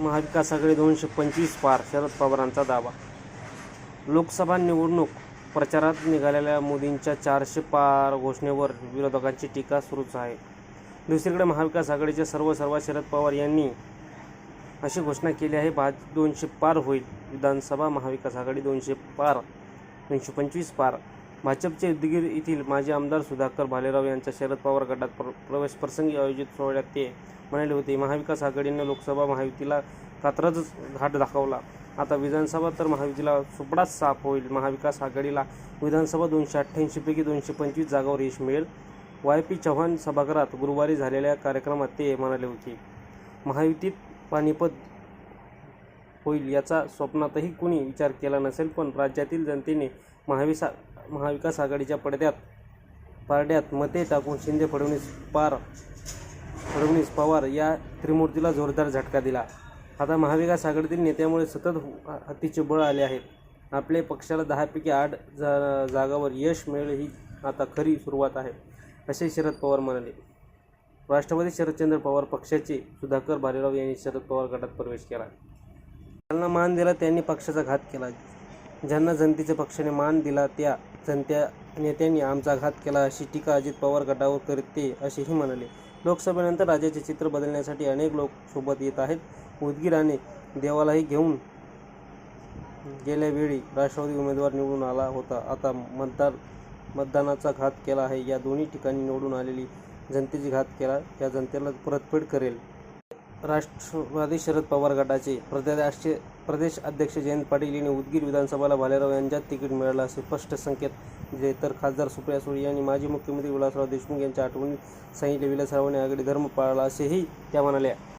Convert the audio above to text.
महाविकास आघाडी दोनशे पंचवीस पार शरद पवारांचा दावा. लोकसभा निवडणूक प्रचारात निघालेल्या मोदींच्या चारशे पार घोषणेवर विरोधकांची टीका सुरूच आहे. दुसरीकडे महाविकास आघाडीचे सर्व सर्व शरद पवार यांनी अशी घोषणा केली आहे भाज दोनशे पार होईल. विधानसभा महाविकास आघाडी दोनशे पार दोनशे पंचवीस पार. भाजपचे उदगीर येथील माजी आमदार सुधाकर भालेराव यांच्या शरद पवार गटात प्र प्रवेश प्रसंगी आयोजित सोहळ्यात ते म्हणाले होते महाविकास आघाडीने लोकसभा महायुतीला कात्रज घाट दाखवला. आता विधानसभा तर महायुतीला सुपडाच साफ होईल. महाविकास आघाडीला विधानसभा दोनशे अठ्ठ्याऐंशीपैकी दोनशे पंचवीस जागावर यश मिळेल. वाय पी चव्हाण सभागृहात गुरुवारी झालेल्या कार्यक्रमात ते म्हणाले होते महायुतीत पानिपत होईल याचा स्वप्नातही कुणी विचार केला नसेल पण राज्यातील जनतेने महाविसा महाविकास आघाडीच्या पडद्यात पारड्यात मते टाकून शिंदे फडणवीस पार फडणवीस पवार या त्रिमूर्तीला जोरदार झटका दिला. आता महाविकास आघाडीतील नेत्यामुळे सतत हातीचे बळ आले आहेत. आपले पक्षाला दहापैकी आठ जा जागावर यश मिळेल ही आता खरी सुरुवात आहे असे शरद पवार म्हणाले. राष्ट्रवादी शरदचंद्र पवार पक्षाचे सुधाकर भालेराव यांनी शरद पवार गटात प्रवेश केला. त्यांना मान दिला त्यांनी पक्षाचा घात केला. ज्यांना जनतेच्या पक्षाने मान दिला त्या जनत्या नेत्यांनी आमचा घात केला अशी टीका अजित पवार गटावर करते असेही म्हणाले. लोकसभेनंतर राज्याचे चित्र बदलण्यासाठी अनेक लोक सोबत येत आहेत. उदगीराने देवालाही घेऊन गेल्या वेळी राष्ट्रवादी उमेदवार निवडून आला होता. आता मतदार मतदानाचा घात केला आहे. या दोन्ही ठिकाणी निवडून आलेली जनतेची घात केला या जनतेला परतफेड करेल. राष्ट्रवादी शरद पवार गटाचे प्रदेश प्रदेश अध्यक्ष जयंत पाटील यांनी उदगीर विधानसभेला भालेराव यांच्यात तिकीट मिळालं असे स्पष्ट संकेत दिले. तर खासदार सुप्रिया सुळे यांनी माजी मुख्यमंत्री विलासराव देशमुख यांच्या आठवणीत सांगितले विलासरावांनी आघाडी धर्म पाळला असेही त्या म्हणाल्या.